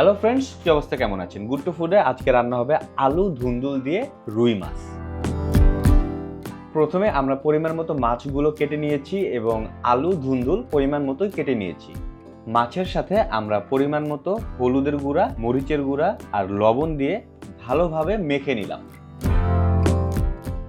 Hello friends কি অবস্থা? কেমন আছেন? গুড টু ফুডে আজকে রান্না হবে আলু ধুন্দুল দিয়ে রুই মাছ। প্রথমে আমরা পরিমাণ মতো মাছগুলো কেটে নিয়েছি এবং আলু ধুন্দুল পরিমাণ মতো কেটে নিয়েছি। মাছের সাথে আমরা পরিমাণ মতো হলুদের গুঁড়া, মরিচের গুঁড়া আর লবণ দিয়ে ভালোভাবে মেখে নিলাম।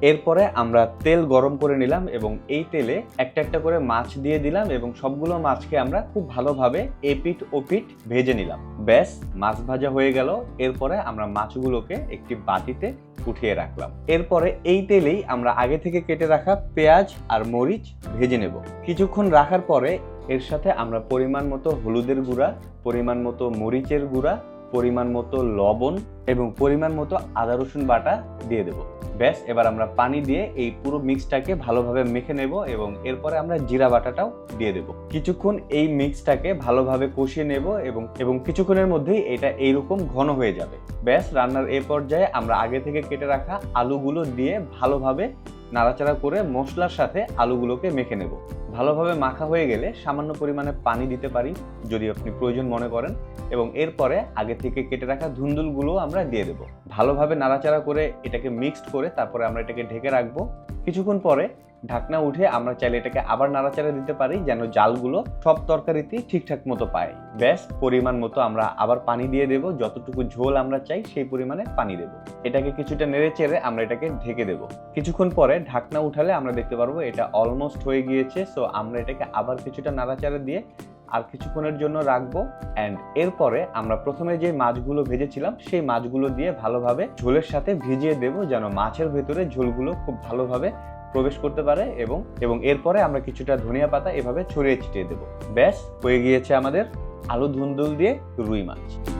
এরপরে আমরা তেল গরম করে নিলাম এবং এই তেলে একটা একটা করে মাছ দিয়ে দিলাম এবং সবগুলো মাছকে আমরা খুব ভালোভাবে এপিট ওপিট ভেজে নিলাম। ব্যাস, মাছ ভাজা হয়ে গেল। এরপরে আমরা মাছগুলোকে একটি বাটিতে উঠিয়ে রাখলাম। এরপরে এই তেলেই আমরা আগে থেকে কেটে রাখা পেঁয়াজ আর মরিচ ভেজে নেব। কিছুক্ষণ রাখার পরে এর সাথে আমরা পরিমাণ মতো হলুদের গুঁড়া, পরিমাণ মতো মরিচের গুঁড়া পরিমাণ মতো লবণ এবং পরিমাণ মতো আদা, রসুন বাটা দিয়ে দেব। ব্যাস, এবার আমরা পানি দিয়ে এই পুরো মিক্সটাকে ভালোভাবে মেখে নেব এবং এরপরে আমরা জিরা বাটাটাও দিয়ে দেব। কিছুক্ষণ এই মিক্সটাকে ভালোভাবে কষিয়ে নেব এবং এবং কিছুক্ষণের মধ্যেই এটা এইরকম ঘন হয়ে যাবে। ব্যাস, রান্নার এই পর্যায়ে আমরা আগে থেকে কেটে রাখা আলুগুলো দিয়ে ভালোভাবে নাড়াচাড়া করে মশলার সাথে আলুগুলোকে মেখে নেব। ভালোভাবে মাখা হয়ে গেলে সামান্য পরিমাণে পানি দিতে পারি, যদি আপনি প্রয়োজন মনে করেন, এবং এরপরে আগে থেকে কেটে রাখা ধুন্দুলগুলো আমরা দিয়ে দেবো। ভালোভাবে নাড়াচাড়া করে এটাকে মিক্সড করে তারপরে আমরা এটাকে ঢেকে রাখব। কিছুক্ষণ পরে ঢাকনা উঠে আমরা চাইলে এটাকে আবার নাড়াচাড়া দিতে পারি যেন জালগুলো সব তরকারিতে ঠিকঠাক মতো পায়। ব্যাস, পরিমাণ মতো আমরা আবার পানি দিয়ে দেব। যতটুকু ঝোল আমরা চাই সেই পরিমাণে পানি দেব। এটাকে কিছুটা নেড়ে চেড়ে আমরা এটাকে ঢেকে দেব। কিছুক্ষণ পরে ঢাকনা উঠালে আমরা দেখতে পারব এটা অলমোস্ট হয়ে গিয়েছে। সো আমরা এটাকে আবার কিছুটা নাড়াচাড়া দিয়ে আর কিছুক্ষণের জন্য রাখব। অ্যান্ড এরপরে আমরা প্রথমে যে মাছগুলো ভেজেছিলাম, সেই মাছগুলো দিয়ে ভালোভাবে ঝোলের সাথে ভিজিয়ে দেব যেন মাছের ভেতরে ঝোলগুলো খুব ভালোভাবে প্রবেশ করতে পারে এবং এবং এরপরে আমরা কিছুটা ধনিয়া পাতা এভাবে ছড়িয়ে ছিটিয়ে দেবো। ব্যাস, হয়ে গিয়েছে আমাদের আলু ধুন্দুল দিয়ে রুই মাছ।